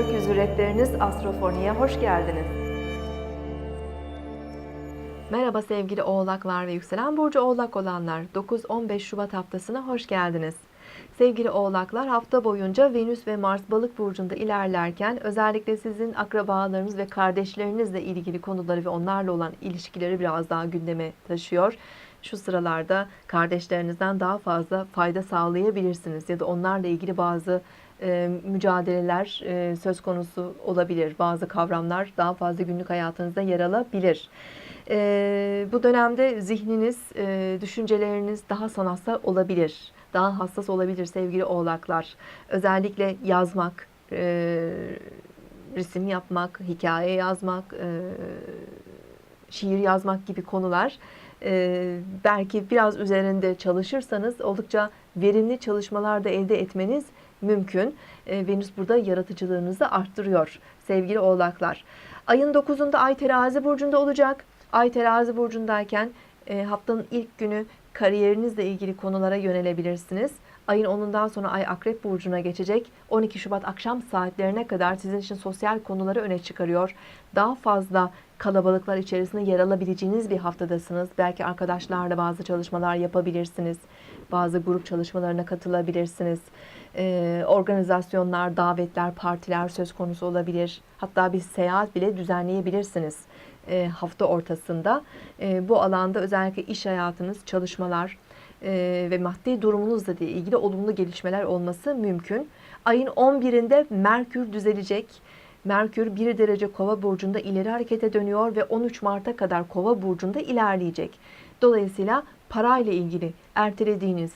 Rehberiniz Astrofoni'ye hoş geldiniz. Merhaba sevgili oğlaklar ve yükselen burcu oğlak olanlar. 9-15 Şubat haftasına hoş geldiniz. Sevgili oğlaklar hafta boyunca Venüs ve Mars balık burcunda ilerlerken özellikle sizin akrabalarınız ve kardeşlerinizle ilgili konuları ve onlarla olan ilişkileri biraz daha gündeme taşıyor. Şu sıralarda kardeşlerinizden daha fazla fayda sağlayabilirsiniz ya da onlarla ilgili bazı e, mücadeleler e, söz konusu olabilir. Bazı kavramlar daha fazla günlük hayatınızda yer alabilir. E, bu dönemde zihniniz, e, düşünceleriniz daha sanatsal olabilir. Daha hassas olabilir sevgili oğlaklar. Özellikle yazmak, e, resim yapmak, hikaye yazmak, e, şiir yazmak gibi konular e, belki biraz üzerinde çalışırsanız oldukça verimli çalışmalar da elde etmeniz mümkün. E, Venüs burada yaratıcılığınızı arttırıyor sevgili oğlaklar. Ayın 9'unda Ay terazi burcunda olacak. Ay terazi burcundayken e, haftanın ilk günü kariyerinizle ilgili konulara yönelebilirsiniz. Ayın 10'undan sonra Ay Akrep Burcu'na geçecek. 12 Şubat akşam saatlerine kadar sizin için sosyal konuları öne çıkarıyor. Daha fazla kalabalıklar içerisinde yer alabileceğiniz bir haftadasınız. Belki arkadaşlarla bazı çalışmalar yapabilirsiniz. Bazı grup çalışmalarına katılabilirsiniz. Ee, organizasyonlar, davetler, partiler söz konusu olabilir. Hatta bir seyahat bile düzenleyebilirsiniz e, hafta ortasında. E, bu alanda özellikle iş hayatınız, çalışmalar, e, ve maddi durumunuzla ilgili olumlu gelişmeler olması mümkün. Ayın 11'inde Merkür düzelecek. Merkür 1 derece kova burcunda ileri harekete dönüyor ve 13 Mart'a kadar kova burcunda ilerleyecek. Dolayısıyla parayla ilgili ertelediğiniz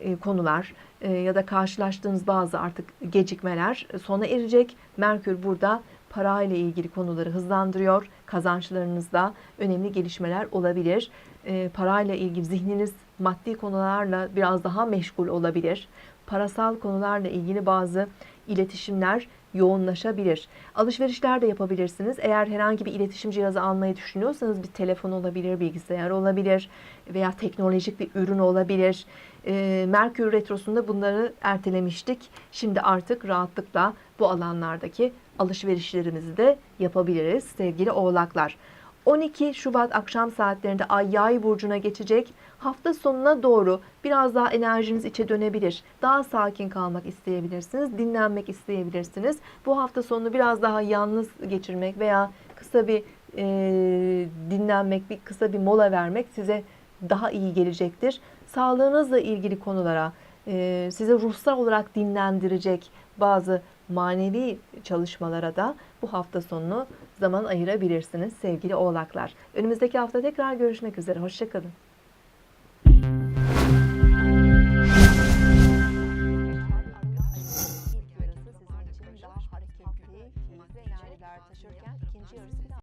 e, konular e, ya da karşılaştığınız bazı artık gecikmeler sona erecek. Merkür burada parayla ilgili konuları hızlandırıyor. Kazançlarınızda önemli gelişmeler olabilir. E, parayla ilgili zihniniz maddi konularla biraz daha meşgul olabilir. Parasal konularla ilgili bazı iletişimler yoğunlaşabilir. Alışverişler de yapabilirsiniz. Eğer herhangi bir iletişim cihazı almayı düşünüyorsanız bir telefon olabilir, bilgisayar olabilir veya teknolojik bir ürün olabilir. E, Merkür Retrosu'nda bunları ertelemiştik. Şimdi artık rahatlıkla bu alanlardaki alışverişlerimizi de yapabiliriz sevgili oğlaklar. 12 Şubat akşam saatlerinde Ay Yay burcuna geçecek. Hafta sonuna doğru biraz daha enerjiniz içe dönebilir. Daha sakin kalmak isteyebilirsiniz, dinlenmek isteyebilirsiniz. Bu hafta sonunu biraz daha yalnız geçirmek veya kısa bir e, dinlenmek, bir kısa bir mola vermek size daha iyi gelecektir. Sağlığınızla ilgili konulara, e, size ruhsal olarak dinlendirecek bazı manevi çalışmalara da bu hafta sonunu zaman ayırabilirsiniz sevgili oğlaklar. Önümüzdeki hafta tekrar görüşmek üzere. Hoşçakalın. taşırken